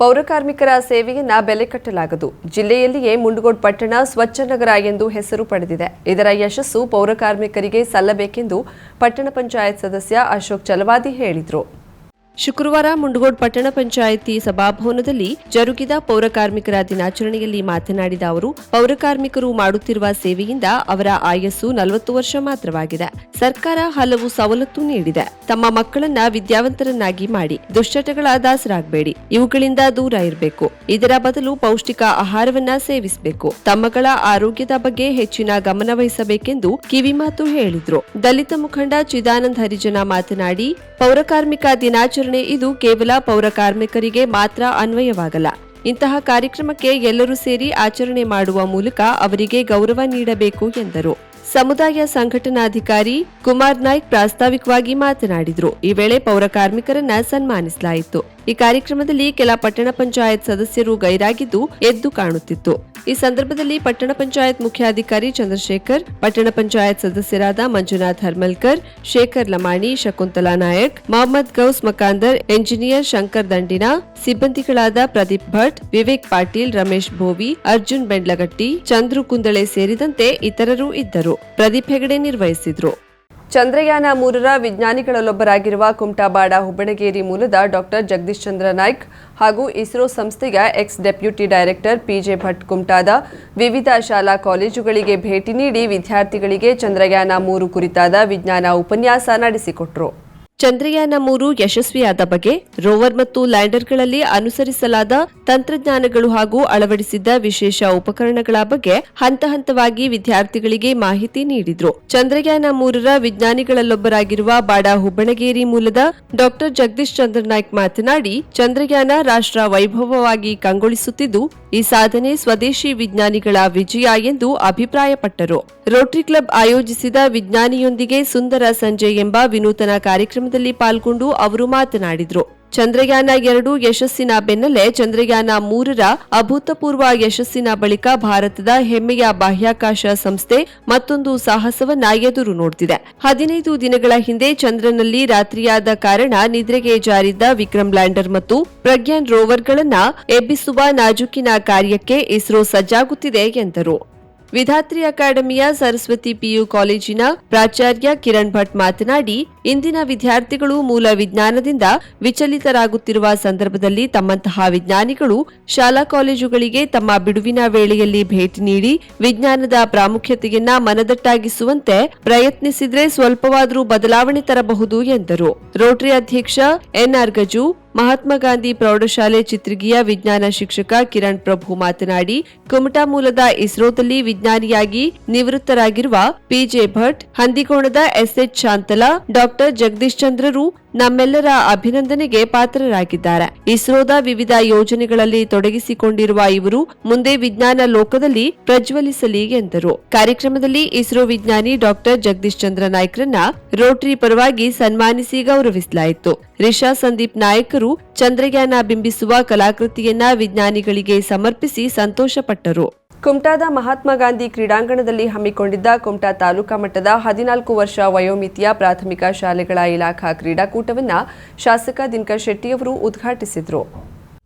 ಪೌರಕಾರ್ಮಿಕರ ಸೇವೆಯನ್ನ ಬೆಲೆ ಕಟ್ಟಲಾಗದು. ಜಿಲ್ಲೆಯಲ್ಲಿಯೇ ಮುಂಡಗೋಡ್ ಪಟ್ಟಣ ಸ್ವಚ್ಛ ನಗರ ಎಂದು ಹೆಸರು ಪಡೆದಿದೆ. ಇದರ ಯಶಸ್ಸು ಪೌರಕಾರ್ಮಿಕರಿಗೆ ಸಲ್ಲಬೇಕೆಂದು ಪಟ್ಟಣ ಪಂಚಾಯತ್ ಸದಸ್ಯ ಅಶೋಕ್ ಚಲವಾದಿ ಹೇಳಿದರು. ಶುಕ್ರವಾರ ಮುಂಡಗೋಡ್ ಪಟ್ಟಣ ಪಂಚಾಯಿತಿ ಸಭಾಭವನದಲ್ಲಿ ಜರುಗಿದ ಪೌರಕಾರ್ಮಿಕರ ದಿನಾಚರಣೆಯಲ್ಲಿ ಮಾತನಾಡಿದ ಅವರು ಪೌರಕಾರ್ಮಿಕರು ಮಾಡುತ್ತಿರುವ ಸೇವೆಯಿಂದ ಅವರ ಆಯಸ್ಸು ನಲವತ್ತು ವರ್ಷ ಮಾತ್ರವಾಗಿದೆ. ಸರ್ಕಾರ ಹಲವು ಸವಲತ್ತು ನೀಡಿದೆ. ತಮ್ಮ ಮಕ್ಕಳನ್ನ ವಿದ್ಯಾವಂತರನ್ನಾಗಿ ಮಾಡಿ ದುಶ್ಚಟಗಳ ದಾಸರಾಗಬೇಡಿ. ಇವುಗಳಿಂದ ದೂರ ಇರಬೇಕು. ಇದರ ಬದಲು ಪೌಷ್ಟಿಕ ಆಹಾರವನ್ನ ಸೇವಿಸಬೇಕು. ತಮ್ಮಗಳ ಆರೋಗ್ಯದ ಬಗ್ಗೆ ಹೆಚ್ಚಿನ ಗಮನವಹಿಸಬೇಕೆಂದು ಕಿವಿಮಾತು ಹೇಳಿದ್ರು. ದಲಿತ ಮುಖಂಡ ಚಿದಾನಂದ್ ಹರಿಜನ ಮಾತನಾಡಿ ಪೌರಕಾರ್ಮಿಕ ದಿನಾಚರಣೆ ಇದು ಕೇವಲ ಪೌರಕಾರ್ಮಿಕರಿಗೆ ಮಾತ್ರ ಅನ್ವಯವಾಗಲ್ಲ. ಇಂತಹ ಕಾರ್ಯಕ್ರಮಕ್ಕೆ ಎಲ್ಲರೂ ಸೇರಿ ಆಚರಣೆ ಮಾಡುವ ಮೂಲಕ ಅವರಿಗೆ ಗೌರವ ನೀಡಬೇಕು ಎಂದರು. ಸಮುದಾಯ ಸಂಘಟನಾಧಿಕಾರಿ ಕುಮಾರ್ ನಾಯ್ಕ್ ಪ್ರಾಸ್ತಾವಿಕವಾಗಿ ಮಾತನಾಡಿದರು. ಈ ವೇಳೆ ಪೌರಕಾರ್ಮಿಕರನ್ನ ಸನ್ಮಾನಿಸಲಾಯಿತು. ಈ ಕಾರ್ಯಕ್ರಮದಲ್ಲಿ ಕೆಲ ಪಟ್ಟಣ ಪಂಚಾಯತ್ ಸದಸ್ಯರು ಗೈರಾಗಿದ್ದು ಎದ್ದು ಕಾಣುತ್ತಿತ್ತು. ಈ ಸಂದರ್ಭದಲ್ಲಿ ಪಟ್ಟಣ ಪಂಚಾಯತ್ ಮುಖ್ಯಾಧಿಕಾರಿ ಚಂದ್ರಶೇಖರ್, ಪಟ್ಟಣ ಪಂಚಾಯತ್ ಸದಸ್ಯರಾದ ಮಂಜುನಾಥ್ ಹರ್ಮಲ್ಕರ್, ಶೇಖರ್ ಲಮಾಣಿ, ಶಕುಂತಲಾ ನಾಯಕ್, ಮೊಹಮ್ಮದ್ ಗೌಸ್ ಮಕಾಂದರ್, ಎಂಜಿನಿಯರ್ ಶಂಕರ್ ದಂಡಿನ, ಸಿಬ್ಬಂದಿಗಳಾದ ಪ್ರದೀಪ್ ಭಟ್, ವಿವೇಕ್ ಪಾಟೀಲ್, ರಮೇಶ್ ಭೋವಿ, ಅರ್ಜುನ್ ಬೆಂಡ್ಲಗಟ್ಟಿ, ಚಂದ್ರು ಕುಂದಳೆ ಸೇರಿದಂತೆ ಇತರರು ಇದ್ದರು. ಪ್ರದೀಪ್ ಹೆಗಡೆ ನಿರ್ವಹಿಸಿದ್ರು. ಚಂದ್ರಯಾನ ಮೂರರ ವಿಜ್ಞಾನಿಗಳಲ್ಲೊಬ್ಬರಾಗಿರುವ ಕುಮಟಾಬಾಡ ಹುಬ್ಬಣಗೇರಿ ಮೂಲದ ಡಾಕ್ಟರ್ ಜಗದೀಶ್ ಚಂದ್ರ ನಾಯ್ಕ್ ಹಾಗೂ ಇಸ್ರೋ ಸಂಸ್ಥೆಯ ex deputy director P J ಕುಮಟಾದ ವಿವಿಧ ಶಾಲಾ ಕಾಲೇಜುಗಳಿಗೆ ಭೇಟಿ ನೀಡಿ ವಿದ್ಯಾರ್ಥಿಗಳಿಗೆ ಚಂದ್ರಯಾನ ಮೂರು ಕುರಿತಾದ ವಿಜ್ಞಾನ ಉಪನ್ಯಾಸ ನಡೆಸಿಕೊಟ್ರು. ಚಂದ್ರಯಾನ ಮೂರು ಯಶಸ್ವಿಯಾದ ಬಗ್ಗೆ ರೋವರ್ ಮತ್ತು ಲ್ಯಾಂಡರ್ಗಳಲ್ಲಿ ಅನುಸರಿಸಲಾದ ತಂತ್ರಜ್ಞಾನಗಳು ಹಾಗೂ ಅಳವಡಿಸಿದ್ದ ವಿಶೇಷ ಉಪಕರಣಗಳ ಬಗ್ಗೆ ಹಂತ ಹಂತವಾಗಿ ವಿದ್ಯಾರ್ಥಿಗಳಿಗೆ ಮಾಹಿತಿ ನೀಡಿದ್ರು. ಚಂದ್ರಯಾನ ಮೂರರ ವಿಜ್ಞಾನಿಗಳಲ್ಲೊಬ್ಬರಾಗಿರುವ ಬಾಡಾ ಹುಬ್ಬಣಗೇರಿ ಮೂಲದ ಡಾಕ್ಟರ್ ಜಗದೀಶ್ ಚಂದ್ರ ನಾಯ್ಕ್ ಮಾತನಾಡಿ, ಚಂದ್ರಯಾನ ರಾಷ್ಟ್ರ ವೈಭವವಾಗಿ ಕಂಗೊಳಿಸುತ್ತಿದ್ದು, ಈ ಸಾಧನೆ ಸ್ವದೇಶಿ ವಿಜ್ಞಾನಿಗಳ ವಿಜಯ ಎಂದು ಅಭಿಪ್ರಾಯಪಟ್ಟರು. ರೋಟರಿ ಕ್ಲಬ್ ಆಯೋಜಿಸಿದ ವಿಜ್ಞಾನಿಯೊಂದಿಗೆ ಸುಂದರ ಸಂಜೆ ಎಂಬ ವಿನೂತನ ಕಾರ್ಯಕ್ರಮದಲ್ಲಿ ಪಾಲ್ಗೊಂಡು ಅವರು ಮಾತನಾಡಿದರು. ಚಂದ್ರಯಾನ ಎರಡು ಯಶಸ್ಸಿನ ಬೆನ್ನಲ್ಲೇ ಚಂದ್ರಯಾನ ಮೂರರ ಅಭೂತಪೂರ್ವ ಯಶಸ್ಸಿನ ಬಳಿಕ ಭಾರತದ ಹೆಮ್ಮೆಯ ಬಾಹ್ಯಾಕಾಶ ಸಂಸ್ಥೆ ಮತ್ತೊಂದು ಸಾಹಸವನ್ನ ಎದುರು ನೋಡ್ತಿದೆ. ಹದಿನೈದು ದಿನಗಳ ಹಿಂದೆ ಚಂದ್ರನಲ್ಲಿ ರಾತ್ರಿಯಾದ ಕಾರಣ ನಿದ್ರೆಗೆ ಜಾರಿದ್ದ ವಿಕ್ರಮ್ ಲ್ಯಾಂಡರ್ ಮತ್ತು ಪ್ರಜ್ಞಾನ್ ರೋವರ್ಗಳನ್ನ ಎಬ್ಬಿಸುವ ನಾಜುಕಿನ ಕಾರ್ಯಕ್ಕೆ ಇಸ್ರೋ ಸಜ್ಜಾಗುತ್ತಿದೆ ಎಂದರು. ವಿಧಾತ್ರಿ ಅಕಾಡೆಮಿಯ ಸರಸ್ವತಿ ಪಿಯು ಕಾಲೇಜಿನ ಪ್ರಾಚಾರ್ಯ ಕಿರಣ್ ಭಟ್ ಮಾತನಾಡಿ, ಇಂದಿನ ವಿದ್ಯಾರ್ಥಿಗಳು ಮೂಲ ವಿಜ್ಞಾನದಿಂದ ವಿಚಲಿತರಾಗುತ್ತಿರುವ ಸಂದರ್ಭದಲ್ಲಿ ತಮ್ಮಂತಹ ವಿಜ್ಞಾನಿಗಳು ಶಾಲಾ ಕಾಲೇಜುಗಳಿಗೆ ತಮ್ಮ ಬಿಡುವಿನ ವೇಳೆಯಲ್ಲಿ ಭೇಟಿ ನೀಡಿ ವಿಜ್ಞಾನದ ಪ್ರಾಮುಖ್ಯತೆಯನ್ನ ಮನದಟ್ಟಾಗಿಸುವಂತೆ ಪ್ರಯತ್ನಿಸಿದ್ರೆ ಸ್ವಲ್ಪವಾದರೂ ಬದಲಾವಣೆ ತರಬಹುದು ಎಂದರು. ರೋಟರಿ ಅಧ್ಯಕ್ಷ ಎನ್ಆರ್ ಗಜು ಮಹಾತ್ಮ ಗಾಂಧಿ ಪ್ರೌಢಶಾಲೆ ಚಿತ್ರಗಿಯ ವಿಜ್ಞಾನ ಶಿಕ್ಷಕ ಕಿರಣ್ ಪ್ರಭು ಮಾತನಾಡಿ, ಕುಮಟಾ ಮೂಲದ ಇಸ್ರೋದಲ್ಲಿ ವಿಜ್ಞಾನಿಯಾಗಿ ನಿವೃತ್ತರಾಗಿರುವ ಪಿಜೆ ಭಟ್, ಹಂದಿಕೋಣದ ಎಸ್ಎಚ್ ಶಾಂತಲಾ, ಡಾಕ್ಟರ್ ಜಗದೀಶ್ ಚಂದ್ರರು ನಮ್ಮೆಲ್ಲರ ಅಭಿನಂದನೆಗೆ ಪಾತ್ರರಾಗಿದ್ದಾರೆ. ಇಸ್ರೋದ ವಿವಿಧ ಯೋಜನೆಗಳಲ್ಲಿ ತೊಡಗಿಸಿಕೊಂಡಿರುವ ಇವರು ಮುಂದೆ ವಿಜ್ಞಾನ ಲೋಕದಲ್ಲಿ ಪ್ರಜ್ವಲಿಸಲಿ ಎಂದರು. ಕಾರ್ಯಕ್ರಮದಲ್ಲಿ ಇಸ್ರೋ ವಿಜ್ಞಾನಿ ಡಾಕ್ಟರ್ ಜಗದೀಶ್ ಚಂದ್ರ ನಾಯ್ಕರನ್ನ ರೋಟರಿ ಪರವಾಗಿ ಸನ್ಮಾನಿಸಿ ಗೌರವಿಸಲಾಯಿತು. ರಿಷಾ ಸಂದೀಪ್ ನಾಯಕರು ಚಂದ್ರಯಾನ ಬಿಂಬಿಸುವ ಕಲಾಕೃತಿಯನ್ನ ವಿಜ್ಞಾನಿಗಳಿಗೆ ಸಮರ್ಪಿಸಿ ಸಂತೋಷಪಟ್ಟರು. ಕುಮಟಾದ ಮಹಾತ್ಮ ಗಾಂಧಿ ಕ್ರೀಡಾಂಗಣದಲ್ಲಿ ಹಮ್ಮಿಕೊಂಡಿದ್ದ ಕುಮಟಾ ತಾಲೂಕಾ ಮಟ್ಟದ ಹದಿನಾಲ್ಕು ವರ್ಷ ವಯೋಮಿತಿಯ ಪ್ರಾಥಮಿಕ ಶಾಲೆಗಳ ಇಲಾಖಾ ಕ್ರೀಡಾಕೂಟವನ್ನು ಶಾಸಕ ದಿನಕರ್ ಶೆಟ್ಟಿಯವರು ಉದ್ಘಾಟಿಸಿದರು.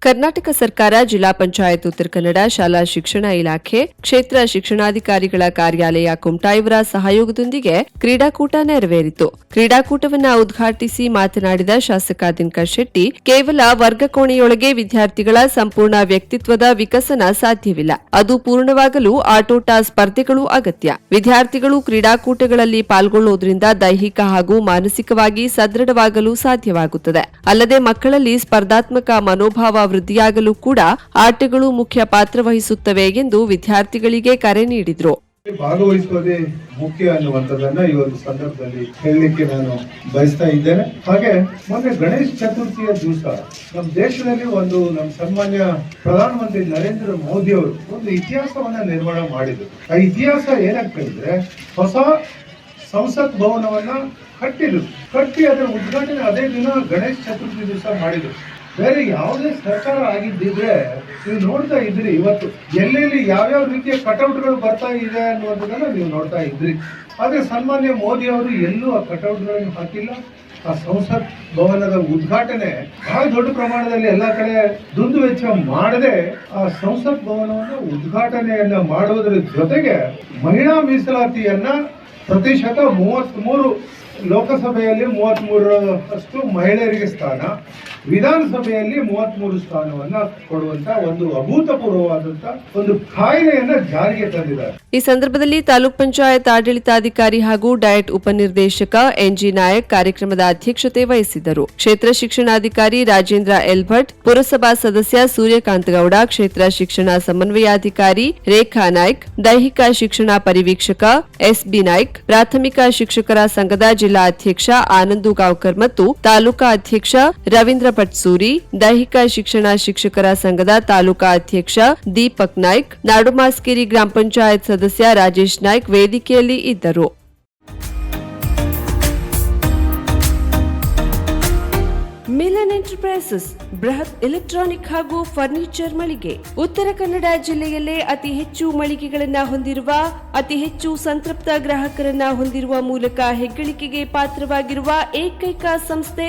ಕರ್ನಾಟಕ ಸರ್ಕಾರ, ಜಿಲ್ಲಾ ಪಂಚಾಯತ್, ಉತ್ತರ ಕನ್ನಡ, ಶಾಲಾ ಶಿಕ್ಷಣ ಇಲಾಖೆ, ಕ್ಷೇತ್ರ ಶಿಕ್ಷಣಾಧಿಕಾರಿಗಳ ಕಾರ್ಯಾಲಯ ಕುಮಟಾಯವರ ಸಹಯೋಗದೊಂದಿಗೆ ಕ್ರೀಡಾಕೂಟ ನೆರವೇರಿತು. ಕ್ರೀಡಾಕೂಟವನ್ನ ಉದ್ಘಾಟಿಸಿ ಮಾತನಾಡಿದ ಶಾಸಕ ದಿನಕರ್ ಶೆಟ್ಟಿ, ಕೇವಲ ವರ್ಗ ಕೋಣೆಯೊಳಗೆ ವಿದ್ಯಾರ್ಥಿಗಳ ಸಂಪೂರ್ಣ ವ್ಯಕ್ತಿತ್ವದ ವಿಕಸನ ಸಾಧ್ಯವಿಲ್ಲ. ಅದು ಪೂರ್ಣವಾಗಲು ಆಟೋಟ ಸ್ಪರ್ಧೆಗಳು ಅಗತ್ಯ. ವಿದ್ಯಾರ್ಥಿಗಳು ಕ್ರೀಡಾಕೂಟಗಳಲ್ಲಿ ಪಾಲ್ಗೊಳ್ಳುವುದರಿಂದ ದೈಹಿಕ ಹಾಗೂ ಮಾನಸಿಕವಾಗಿ ಸದೃಢವಾಗಲು ಸಾಧ್ಯವಾಗುತ್ತದೆ. ಅಲ್ಲದೆ ಮಕ್ಕಳಲ್ಲಿ ಸ್ಪರ್ಧಾತ್ಮಕ ಮನೋಭಾವ ವೃದ್ಧಿಯಾಗಲು ಕೂಡ ಆಟಗಳು ಮುಖ್ಯ ಪಾತ್ರ ವಹಿಸುತ್ತವೆ ಎಂದು ವಿದ್ಯಾರ್ಥಿಗಳಿಗೆ ಕರೆ ನೀಡಿದರು. ಭಾಗವಹಿಸುವುದೇ ಮುಖ್ಯ ಅನ್ನುವಂಥದ್ದನ್ನ ಈ ಒಂದು ಸಂದರ್ಭದಲ್ಲಿ ಹೇಳಲಿಕ್ಕೆ ನಾನು ಬಯಸ್ತಾ ಇದ್ದೇನೆ. ಹಾಗೆ ಮೊನ್ನೆ ಗಣೇಶ ಚತುರ್ಥಿಯ ದಿವಸ ನಮ್ಮ ದೇಶದಲ್ಲಿ ಒಂದು ನಮ್ಮ ಸನ್ಮಾನ್ಯ ಪ್ರಧಾನಮಂತ್ರಿ ನರೇಂದ್ರ ಮೋದಿ ಅವರು ಒಂದು ಇತಿಹಾಸವನ್ನ ನಿರ್ಮಾಣ ಮಾಡಿದ್ರು. ಆ ಇತಿಹಾಸ ಏನಾಗ್ತಾ ಹೊಸ ಸಂಸತ್ ಭವನವನ್ನ ಕಟ್ಟಿದ್ರು. ಕಟ್ಟಿ ಅದರ ಉದ್ಘಾಟನೆ ಅದೇ ದಿನ ಗಣೇಶ ಚತುರ್ಥಿ ದಿವಸ ಮಾಡಿದ್ರು. ಬೇರೆ ಯಾವುದೇ ಸರ್ಕಾರ ಆಗಿದ್ದಿದ್ರೆ ನೀವು ನೋಡ್ತಾ ಇದ್ರಿ ಇವತ್ತು ಎಲ್ಲೆಲ್ಲಿ ಯಾವ್ಯಾವ ರೀತಿಯ ಕಟೌಟ್ಗಳು ಬರ್ತಾ ಇದೆ ಅನ್ನುವಂಥದ್ದನ್ನು ನೀವು ನೋಡ್ತಾ ಇದ್ರಿ. ಆದರೆ ಸನ್ಮಾನ್ಯ ಮೋದಿ ಅವರು ಎಲ್ಲೂ ಆ ಕಟೌಟ್ಗಳನ್ನು ಹಾಕಿಲ್ಲ. ಆ ಸಂಸತ್ ಭವನದ ಉದ್ಘಾಟನೆ ಬಹಳ ದೊಡ್ಡ ಪ್ರಮಾಣದಲ್ಲಿ ಎಲ್ಲ ಕಡೆ ದುಂದು ವೆಚ್ಚ ಮಾಡದೆ ಆ ಸಂಸತ್ ಭವನವನ್ನು ಉದ್ಘಾಟನೆಯನ್ನ ಮಾಡುವುದರ ಜೊತೆಗೆ ಮಹಿಳಾ ಮೀಸಲಾತಿಯನ್ನ ಪ್ರತಿಶತ ಮೂವತ್ತ್ ಮೂರು ಲೋಕಸಭೆಯಲ್ಲಿ ಮೂವತ್ತ್ ಮೂರರಷ್ಟು ಮಹಿಳೆಯರಿಗೆ ಸ್ಥಾನ ವಿಧಾನಸಭೆಯಲ್ಲಿ ಮೂವತ್ತ್ ಮೂರು ಸ್ಥಾನವನ್ನ ಕೊಡುವಂತ ಒಂದು ಅಭೂತಪೂರ್ವವಾದಂತ ಒಂದು ಕಾಯ್ದೆಯನ್ನ ಜಾರಿಗೆ ತಂದಿದ್ದಾರೆ. ಈ ಸಂದರ್ಭದಲ್ಲಿ ತಾಲೂಕ್ ಪಂಚಾಯತ್ ಆಡಳಿತಾಧಿಕಾರಿ ಹಾಗೂ ಡಯಟ್ ಉಪನಿರ್ದೇಶಕ ಎನ್ಜಿ ನಾಯಕ್ ಕಾರ್ಯಕ್ರಮದ ಅಧ್ಯಕ್ಷತೆ ವಹಿಸಿದ್ದರು. ಕ್ಷೇತ್ರ ಶಿಕ್ಷಣಾಧಿಕಾರಿ ರಾಜೇಂದ್ರ ಎಲ್ಭಟ್, ಪುರಸಭಾ ಸದಸ್ಯ ಸೂರ್ಯಕಾಂತ್ ಗೌಡ, ಕ್ಷೇತ್ರ ಶಿಕ್ಷಣ ಸಮನ್ವಯಾಧಿಕಾರಿ ರೇಖಾ ನಾಯ್ಕ್, ದೈಹಿಕ ಶಿಕ್ಷಣ ಪರಿವೀಕ್ಷಕ ಎಸ್ಬಿ ನಾಯ್ಕ್, ಪ್ರಾಥಮಿಕ ಶಿಕ್ಷಕರ ಸಂಘದ ಜಿಲ್ಲಾ ಅಧ್ಯಕ್ಷ ಆನಂದು ಗಾವ್ಕರ್ ಮತ್ತು ತಾಲೂಕಾ ಅಧ್ಯಕ್ಷ ರವೀಂದ್ರ ಪಟ್ಸೂರಿ ದೈಹಿಕ ಶಿಕ್ಷಣ ಶಿಕ್ಷಕರ ಸಂಘದ ತಾಲೂಕಾ ಅಧ್ಯಕ್ಷ ದೀಪಕ್ ನಾಯ್ಕ್, ನಾಡುಮಾಸ್ಕೇರಿ ಗ್ರಾಮ ಪಂಚಾಯತ್ ಸದಸ್ಯ ರಾಜೇಶ್ ನಾಯ್ಕ್ ವೇದಿಕೆಯಲ್ಲಿ ಇದ್ದರು. ಮಿಲನ್ ಎಂಟರ್ಪ್ರೈಸಸ್, ಬೃಹತ್ ಎಲೆಕ್ಟ್ರಾನಿಕ್ ಹಾಗೂ ಫರ್ನಿಚರ್ ಮಳಿಗೆ. ಉತ್ತರ ಕನ್ನಡ ಜಿಲ್ಲೆಯಲ್ಲೇ ಅತಿ ಹೆಚ್ಚು ಮಳಿಗೆಗಳನ್ನ ಹೊಂದಿರುವ, ಅತಿ ಹೆಚ್ಚು ಸಂತೃಪ್ತ ಗ್ರಾಹಕರನ್ನ ಹೊಂದಿರುವ ಮೂಲಕ ಹೆಗ್ಗಳಿಕೆಗೆ ಪಾತ್ರವಾಗಿರುವ ಏಕೈಕ ಸಂಸ್ಥೆ